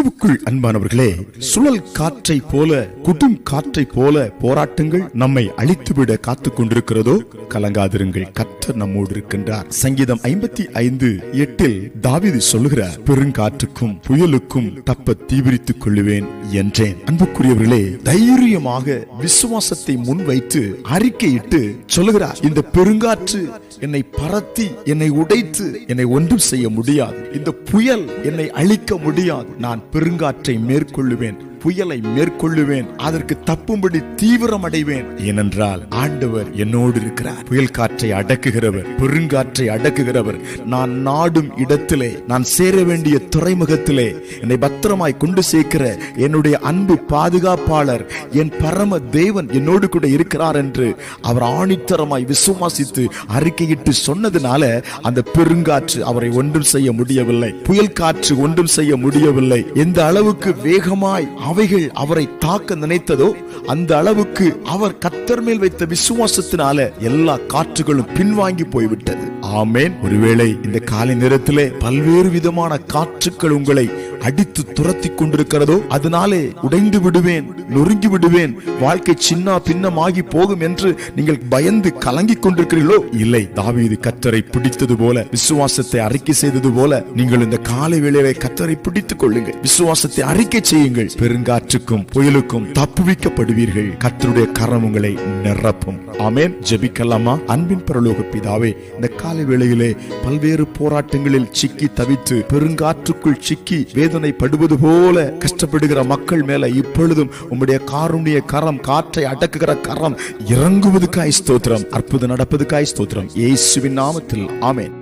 கிறிஸ்துவுக்குள் அன்பானவர்களே சுழல் காற்றை போல குடும் காற்றை போல போராட்டங்கள் நம்மை அழித்துவிட காத்துக் கொண்டிருக்கிறதோ கலங்காதிருங்கள் கற்ற நம்மோடு இருக்கின்றார். சங்கீதம் ஐம்பத்தி ஐந்து எட்டில் தாவிது சொல்லுகிறார் பெருங்காற்றுக்கும் புயலுக்கும் தப்ப தீவிரித்துக் கொள்ளுவேன் என்றேன். அன்புக்குரியவர்களே தைரியமாக விசுவாசத்தை முன்வைத்து அறிக்கையிட்டு சொல்லுகிறார் இந்த பெருங்காற்று என்னை பரத்தி என்னை உடைத்து என்னை ஒன்றும் செய்ய முடியாது. இந்த புயல் என்னை அழிக்க முடியாது. நான் பெருங்காற்றை மேற்கொள்ளுவேன். புயலை மேற்கொள்ளுவேன். அதற்கு தப்பும்படி தீவிரம் அடைவேன் ஏனென்றால் ஆண்டவர் என்னோடு இருக்கிறார். புயல் காற்றை அடக்குகிறவர் பெருங்காற்றை அடக்குகிறவர். நான் நாடும் இடத்திலே நான் சேர வேண்டிய துறைமுகத்திலே என்னை பத்திரமாய் கொண்டு சேர்க்கிற என்னுடைய அன்பு பாதுகாப்பாளர் என் பரம தேவன் என்னோடு கூட இருக்கிறார் என்று அவர் ஆணித்தரமாய் விசுவாசித்து அறிக்கையிட்டு சொன்னதுனால அந்த பெருங்காற்று அவரை ஒன்றும் செய்ய முடியவில்லை. புயல் காற்று ஒன்றும் செய்ய முடியவில்லை. எந்த அளவுக்கு வேகமாய் அவைகள் அவரை தாக்க நினைத்ததோ அந்த அளவுக்கு அவர் கத்தர் மேல் வைத்த விசுவாசத்தினால எல்லா காற்றுகளும் பின்வாங்கி போய்விட்டது. ஆமேன். ஒருவேளை இந்த காலை நேரத்திலே பல்வேறு விதமான காற்றுக்கள் உங்களை அடித்து துரத்தி கொண்டிருக்கிறதோ அதனாலே உடைந்து விடுவேன் நொறுங்கி விடுவேன் வாழ்க்கை சின்ன பின்னமாகி போகும் என்று நீங்கள் பயந்து கலங்கி கொண்டிருக்கிறீர்களோ? இல்லை தாவீது கத்தரை பிடித்தது போல விசுவாசத்தை அறிக்கை செய்தது போல நீங்கள் இந்த காலை வேளையிலே கத்தரை பிடித்துக் கொள்ளுங்கள். விசுவாசத்தை அறிக்கை செய்யுங்கள். பெருங்காற்றுக்கும் புயலுக்கும் தப்புவிக்கப்படுவீர்கள். கத்தருடைய கரம் உங்களை நிரப்பும். ஆமேன். ஜெபிக்கலாமா? அன்பின் பரலோக பிதாவே இந்த காலை வேளையிலே பல்வேறு போராட்டங்களில் சிக்கி தவித்து பெருங்காற்றுக்குள் சிக்கி வேதனைப்படுவது போல கஷ்டப்படுகிற மக்கள் மேல இப்பொழுதும் உம்முடைய காருடைய கரம் காற்றை அடக்குகிற கரம் இறங்குவதுக்காய் ஸ்தோத்திரம் அற்புதம் நடப்பதுக்காய் ஸ்தோத்திரம். இயேசுவின் நாமத்தில். ஆமேன்.